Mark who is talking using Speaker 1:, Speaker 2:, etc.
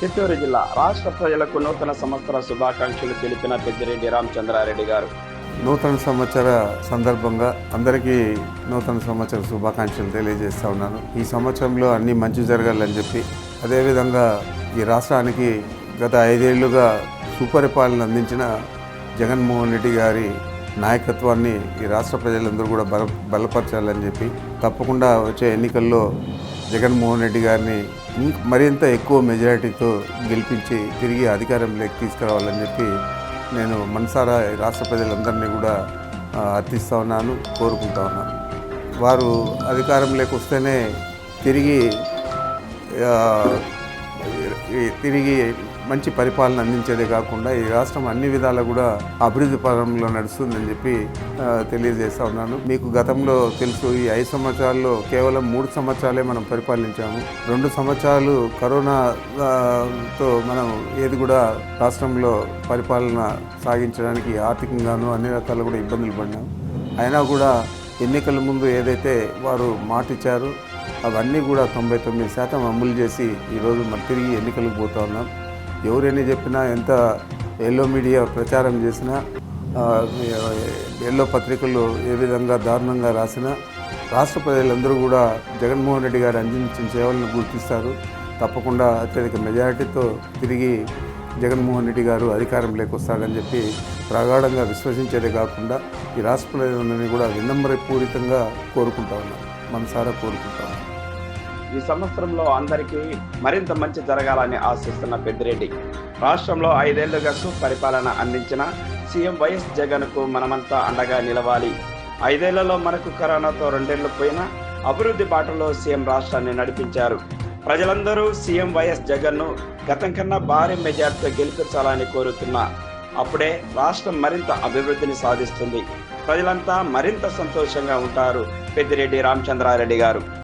Speaker 1: చిత్తూరు జిల్లా రాష్ట్ర ప్రజలకు నూతన సంవత్సర శుభాకాంక్షలు తెలిపిన పెద్దిరెడ్డి రామచంద్రారెడ్డి గారు.
Speaker 2: నూతన సంవత్సర సందర్భంగా అందరికీ నూతన సంవత్సర శుభాకాంక్షలు తెలియజేస్తా ఉన్నాను. ఈ సంవత్సరంలో అన్ని మంచి జరగాలని చెప్పి అదేవిధంగా ఈ రాష్ట్రానికి గత ఐదేళ్ళుగా సుపరిపాలన అందించిన జగన్మోహన్ రెడ్డి గారి నాయకత్వాన్ని ఈ రాష్ట్ర ప్రజలందరూ కూడా బల బలపరచాలని చెప్పి తప్పకుండా వచ్చే ఎన్నికల్లో జగన్మోహన్ రెడ్డి గారిని మరింత ఎక్కువ మెజారిటీతో గెలిపించి తిరిగి అధికారంలోకి తీసుకురావాలని చెప్పి నేను మనసారా రాష్ట్ర ప్రజలందరినీ కూడా అర్థిస్తూ ఉన్నాను కోరుకుంటా ఉన్నాను. వారు అధికారంలోకి వస్తేనే తిరిగి తిరిగి మంచి పరిపాలన అందించేదే కాకుండా ఈ రాష్ట్రం అన్ని విధాలా కూడా అభివృద్ధి పరంలో నడుస్తుందని చెప్పి తెలియజేస్తా ఉన్నాను. మీకు గతంలో తెలుసు ఈ ఐదు సంవత్సరాల్లో కేవలం మూడు సంవత్సరాలే మనం పరిపాలించాము. రెండు సంవత్సరాలు కరోనా తో మనం ఏది కూడా రాష్ట్రంలో పరిపాలన సాగించడానికి ఆర్థికంగాను అన్ని రకాలు కూడా ఇబ్బందులు పడినాం అయినా కూడా ఎన్నికల ముందు ఏదైతే వారు మాటిచ్చారు అవన్నీ కూడా తొంభై తొమ్మిది శాతం అమలు చేసి ఈరోజు మనం తిరిగి ఎన్నికలకు పోతా ఉన్నాం. ఎవరైనా చెప్పినా ఎంత ఎల్లో మీడియా ప్రచారం చేసినా ఎల్లో పత్రికలు ఏ విధంగా దారుణంగా రాసినా రాష్ట్ర ప్రజలందరూ కూడా జగన్మోహన్ రెడ్డి గారు అందించిన సేవలను గుర్తిస్తారు. తప్పకుండా అత్యధిక మెజారిటీతో తిరిగి జగన్మోహన్ రెడ్డి గారు అధికారంలోకి వస్తాడని చెప్పి ప్రగాఢంగా విశ్వసించేదే కాకుండా ఈ రాష్ట్ర ప్రజలందరినీ కూడా వినమ్రపూరితంగా కోరుకుంటా ఉన్నాం. మనసారా కోరుకుంటా.
Speaker 1: ఈ సంవత్సరంలో అందరికీ మరింత మంచి జరగాలని ఆశిస్తున్న పెద్దిరెడ్డి రాష్ట్రంలో ఐదేళ్ళుగా సుపరిపాలన అందించిన సీఎం వైఎస్ జగన్కు మనమంతా అండగా నిలవాలి. ఐదేళ్ళలో మనకు కరోనాతో రెండేళ్ళు పోయినా అభివృద్ధి బాటలో సీఎం రాష్ట్రాన్ని నడిపించారు. ప్రజలందరూ సీఎం వైఎస్ జగన్ను గతం కన్నా భారీ మెజార్టీతో గెలిపించాలని కోరుతున్నా. అప్పుడే రాష్ట్రం మరింత అభివృద్ధిని సాధిస్తుంది. ప్రజలంతా మరింత సంతోషంగా ఉంటారు పెద్దిరెడ్డి రామచంద్రారెడ్డి గారు.